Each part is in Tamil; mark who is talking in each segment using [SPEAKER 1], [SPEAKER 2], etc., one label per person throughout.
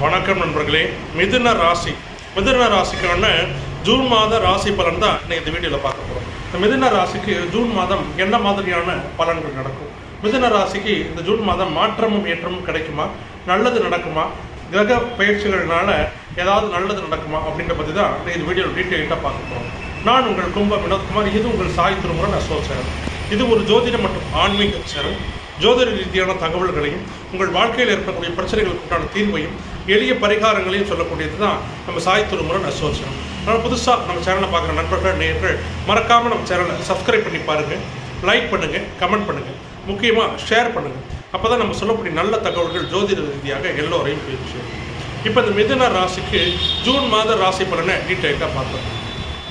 [SPEAKER 1] வணக்கம் நண்பர்களே மிதுன ராசி. மிதுன ராசிக்கான ஜூன் மாத ராசி பலன் தான் இன்னைக்கு இந்த வீடியோவில் பார்க்க போகிறோம் இந்த மிதுன ராசிக்கு ஜூன் மாதம் என்ன மாதிரியான பலன்கள் நடக்கும்? மிதுன ராசிக்கு இந்த ஜூன் மாதம் மாற்றமும் ஏற்றமும் கிடைக்குமா? நல்லது நடக்குமா? கிரக பயிற்சிகள்னால ஏதாவது நல்லது நடக்குமா? அப்படின்ற பற்றி தான் இன்னைக்கு இந்த வீடியோவில் டீட்டெயில்டாக பார்க்க போகிறோம் நான் உங்கள் கும்ப வினோத்குமார் இது உங்கள் சாய் திருமுறை நான் சேனல். இது ஒரு ஜோதிடம் மற்றும் ஆன்மீக சேரம் ஜோதிட ரீதியான தகவல்களையும் உங்கள் வாழ்க்கையில் ஏற்படக்கூடிய பிரச்சனைகளுக்கு உண்டான தீர்வையும் எளிய பரிகாரங்களையும் சொல்லக்கூடியது தான் நம்ம சாய் திருமுறை அசோசியம் அதனால் புதுசாக நம்ம சேனலை பார்க்குற நண்பர்கள் நேயர்கள் மறக்காமல் நம்ம சேனலை சப்ஸ்கிரைப் பண்ணி பாருங்கள் லைக் பண்ணுங்கள் கமெண்ட் பண்ணுங்கள் முக்கியமாக ஷேர் பண்ணுங்கள் அப்போ தான் நம்ம சொல்லக்கூடிய நல்ல தகவல்கள் ஜோதிட ரீதியாக எல்லோரையும் போயிடுச்சு இப்போ இந்த மிதுன ராசிக்கு ஜூன் மாத ராசி பலனை டீட்டெயிலாக பார்த்தோம்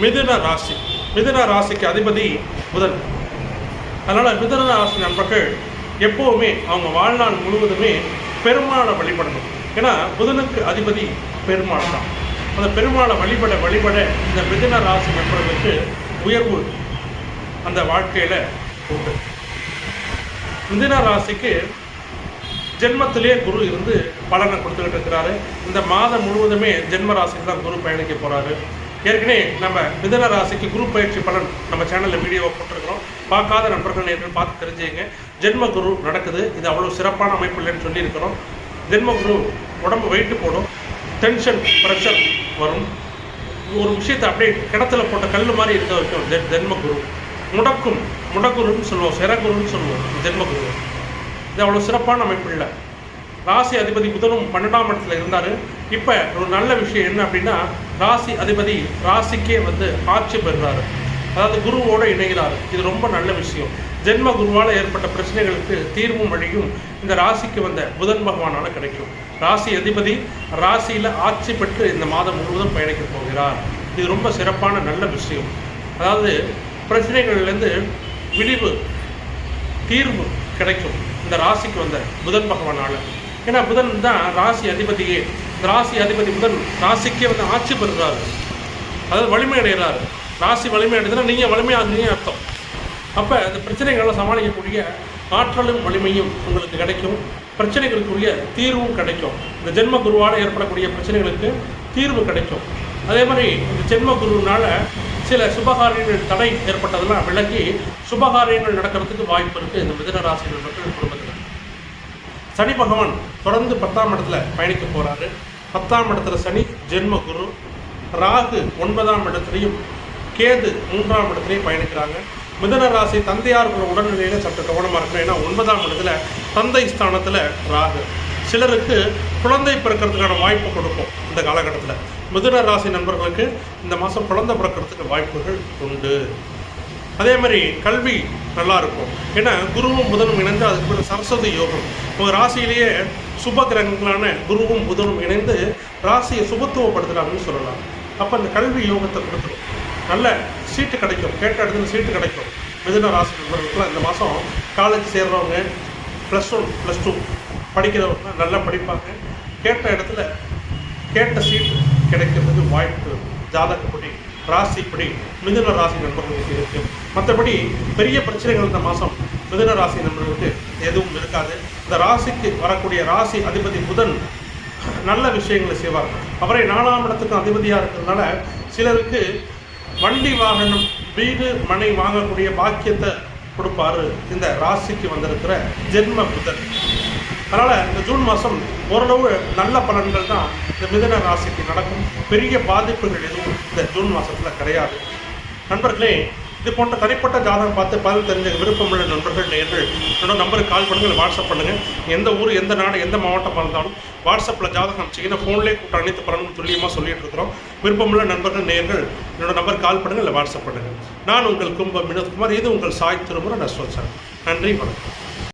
[SPEAKER 1] மிதுன ராசி. மிதுன ராசிக்கு அதிபதி புதன். அதனால் மிதுன ராசி நண்பர்கள் எப்போவுமே அவங்க வாழ்நாள் முழுவதுமே பெருமாளை வழிபடணும். ஏன்னா புதனுக்கு அதிபதி பெருமாள் தான். அந்த பெருமாளை வழிபட வழிபட இந்த மிதன ராசி நண்பர்களுக்கு உயர்வு அந்த வாழ்க்கையில் உண்டு. மிதன ராசிக்கு ஜென்மத்திலே குரு இருந்து பலனை கொடுத்துக்கிட்டு இருக்கிறாரு. இந்த மாதம் முழுவதுமே ஜென்ம ராசிக்கு தான் குரு பயணிக்க போகிறாரு ஏற்கனவே நம்ம மிதன ராசிக்கு குரு பயிற்சி பலன் நம்ம சேனலில் வீடியோவை போட்டிருக்கிறோம். பார்க்காத நண்பர்கள் நேர்கள் பார்த்து தெரிஞ்சுங்க. ஜென்ம குரு நடக்குது. இது அவ்வளோ சிறப்பான அமைப்பு இல்லைன்னு சொல்லியிருக்கிறோம். ஜென்ம குரு உடம்பு வெயிட்டு போடும். டென்ஷன் ப்ரெஷர் வரும். ஒரு விஷயத்தை அப்படியே கிணத்துல போட்ட கல் மாதிரி இருக்க வைக்கும். ஜென் ஜென்ம குரு. முடக்கும். முடக்குருன்னு சொல்லுவோம். சிறகுருன்னு சொல்லுவோம். ஜென்ம குரு. இது அவ்வளோ சிறப்பான அமைப்பு இல்லை. ராசி அதிபதி புதனும் பன்னெண்டாம் இடத்துல இருந்தார். இப்போ ஒரு நல்ல விஷயம் என்ன அப்படின்னா ராசி அதிபதி ராசிக்கே வந்து ஆட்சி பெறுறாரு. அதாவது குருவோட இணைகிறார். இது ரொம்ப நல்ல விஷயம். ஜென்ம குருவால் ஏற்பட்ட பிரச்சனைகளுக்கு தீர்வும் வழியும் இந்த ராசிக்கு வந்த புதன் பகவானால் கிடைக்கும். ராசி அதிபதி ராசியில் ஆட்சி பெற்று இந்த மாதம் முழுவதும் பயணிக்க போகிறார். இது ரொம்ப சிறப்பான நல்ல விஷயம். அதாவது பிரச்சனைகள்லேருந்து விழிவு தீர்வு கிடைக்கும் இந்த ராசிக்கு வந்த புதன் பகவானால். ஏன்னா புதன் தான் ராசி அதிபதியே. ராசி அதிபதி புதன் ராசிக்கே வந்து ஆட்சி பெறுறாரு அதாவது வலிமை அடைகிறாரு ராசி வலிமை அடைதுன்னா நீங்கள் வலிமையாகிறீங்க அர்த்தம். அப்போ இந்த பிரச்சனைகளை சமாளிக்கக்கூடிய ஆற்றலும் வலிமையும் உங்களுக்கு கிடைக்கும். பிரச்சனைகளுக்குரிய தீர்வும் கிடைக்கும். இந்த ஜென்ம குருவால் ஏற்படக்கூடிய பிரச்சனைகளுக்கு தீர்வு கிடைக்கும். அதே மாதிரி இந்த ஜென்ம குருவினால சில சுபகாரியங்கள் தடை ஏற்பட்டதெல்லாம் விலகி சுபகாரியங்கள் நடக்கிறதுக்கு வாய்ப்பு இருக்குது இந்த மிதன ராசி நண்பர்கள் குடும்பத்தில் சனி பகவான் தொடர்ந்து பத்தாம் இடத்துல பயணிக்க போகிறாரு பத்தாம் இடத்துல சனி ஜென்ம குரு ராகு ஒன்பதாம் இடத்துலையும் கேது மூன்றாம் இடத்துலையும் பயணிக்கிறாங்க. மிதன ராசி தந்தையார்களோட உடல்நிலையில் சற்று கவனமாக இருக்கணும். ஏன்னா ஒன்பதாம் இடத்துல தந்தை ஸ்தானத்தில் ராகு. சிலருக்கு குழந்தை பிறக்கிறதுக்கான வாய்ப்பு கொடுக்கும் இந்த காலகட்டத்தில். மிதுன ராசி நண்பர்களுக்கு இந்த மாதம் குழந்தை பிறக்கிறதுக்கு வாய்ப்புகள் உண்டு. அதே மாதிரி கல்வி நல்லா இருக்கும். ஏன்னா குருவும் புதனும் இணைந்து அதுக்கு பிறகு சரஸ்வதி யோகம். உங்கள் ராசியிலேயே சுப கிரகங்களான குருவும் புதனும் இணைந்து ராசியை சுபத்துவப்படுத்துகிறாங்கன்னு சொல்லலாம். அப்போ அந்த கல்வி யோகத்தை கொடுத்துரும் நல்ல சீட்டு கிடைக்கும். கேட்ட இடத்துல சீட்டு கிடைக்கும். மிதுன ராசி நண்பர்களுக்குலாம் இந்த மாதம் காலேஜ் சேர்றவங்க ப்ளஸ் ஒன் ப்ளஸ் டூ படிக்கிறவங்க நல்லா படிப்பாங்க. கேட்ட இடத்துல கேட்ட சீட்டு கிடைக்கிறதுக்கு வாய்ப்பு ஜாதகப்படி ராசிப்படி மிதுன ராசி நண்பர்களுக்கு இருக்கு. மற்றபடி பெரிய பிரச்சனைகள் இந்த மாதம் மிதுன ராசி நண்பர்களுக்கு எதுவும் இருக்காது. இந்த ராசிக்கு வரக்கூடிய ராசி அதிபதி புதன் நல்ல விஷயங்களை செய்வார். அவரை நாலாம் இடத்துக்கு அதிபதியாக இருக்கிறதுனால சிலருக்கு வண்டி வாகனம் வீடு மனை வாங்கக்கூடிய பாக்கியத்தை கொடுப்பாரு இந்த ராசிக்கு வந்திருக்கிற ஜென்ம புதன். அதனால் இந்த ஜூன் மாதம் ஓரளவு நல்ல பலன்கள் தான் இந்த மிதன ராசிக்கு நடக்கும். பெரிய பாதிப்புகள் எதுவும் இந்த ஜூன் மாதத்தில் கிடையாது. நண்பர்களே இது போன்ற தனிப்பட்ட ஜாதகம் பார்த்து பதில் தெரிஞ்ச விருப்பமுள்ள நண்பர்கள் நேர்கள் என்னோட நம்பருக்கு கால் பண்ணுங்கள் வாட்ஸ்அப் பண்ணுங்கள் எந்த ஊர் எந்த நாடு எந்த மாவட்டமாக இருந்தாலும் வாட்ஸ்அப்பில் ஜாதகம் அனுப்பிச்சிங்கன்னா ஃபோன்லேயே கூட்ட அனைத்து பலனும் துல்லியமாக சொல்லிட்டு இருக்கிறோம். விருப்பமுள்ள நண்பர்கள் நேர்கள் என்னோட நம்பர் கால் பண்ணுங்கள் இல்லை வாட்ஸ்அப் பண்ணுங்கள் நான் உங்கள் கும்ப வினோத்குமார் இது உங்கள் சாய் திருமுறை நான் சார். நன்றி வணக்கம்.